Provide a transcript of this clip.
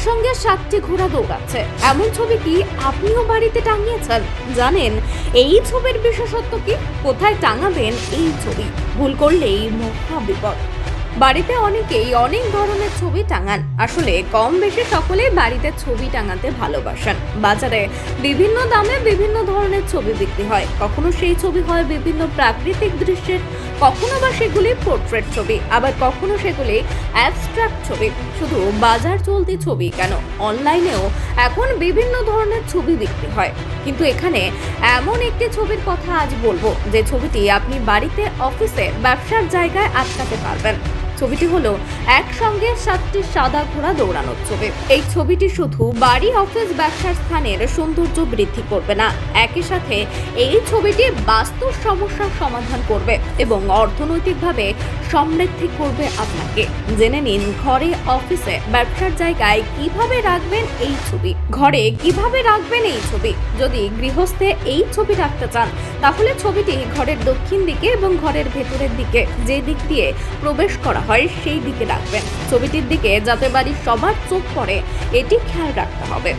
একসঙ্গে সাতটি ঘোড়া দৌড়াচ্ছে। এমন ছবি কি আপনিও বাড়িতে টাঙিয়েছেন? জানেন, এই ছবির বিশেষত্ব কি? কোথায় টাঙাবেন এই ছবি? ভুল করলেই মহা বিপদ বাড়িতে অনেকেই অনেক ধরনের ছবি টাঙান। আসলে কম বেশি সকলেই বাড়িতে ছবি টাঙাতে ভালোবাসেন। বাজারে বিভিন্ন দামে বিভিন্ন ধরনের ছবি বিক্রি হয়। কখনো সেই ছবি হয় বিভিন্ন প্রাকৃতিক দৃশ্যের, কখনো বা সেগুলি পোর্ট্রেট ছবি, আবার কখনো সেগুলি অ্যাবস্ট্রাক্ট ছবি। শুধু বাজার চলতি ছবি কেন? অনলাইনেও এখন বিভিন্ন ধরনের ছবি বিক্রি হয়। কিন্তু এখানে এমন একটি ছবির কথা আজ বলব, যে ছবিটি আপনি বাড়িতে, অফিসে, ব্যবসার জায়গায় আটকাতে পারবেন। ছবিটি হলো একসঙ্গে সাতটি সাদা ঘোড়া দৌড়ানোর ছবি। এই ছবিটি শুধু বাড়ি অফিস ব্যবসার স্থানের সৌন্দর্য বৃদ্ধি করবে না, একই সাথে এই ছবিটি বাস্তু সমস্যার সমাধান করবে এবং অর্থনৈতিকভাবে সমৃদ্ধি করবে আপনাকে। জেনে নিন ঘরে অফিসে ব্যবসার জায়গায় কীভাবে রাখবেন এই ছবি, ঘরে কীভাবে রাখবেন এই ছবি? যদি গৃহস্থে এই ছবি রাখতে চান, তাহলে ছবিটি ঘরের দক্ষিণ দিকে এবং ঘরের ভেতরের দিকে, যে দিক দিয়ে প্রবেশ করা হয় সেই দিকে রাখবেন ছবিটির দিকে যাতে বাড়ির সবার চোখ পড়ে, এটি খেয়াল রাখতে হবে।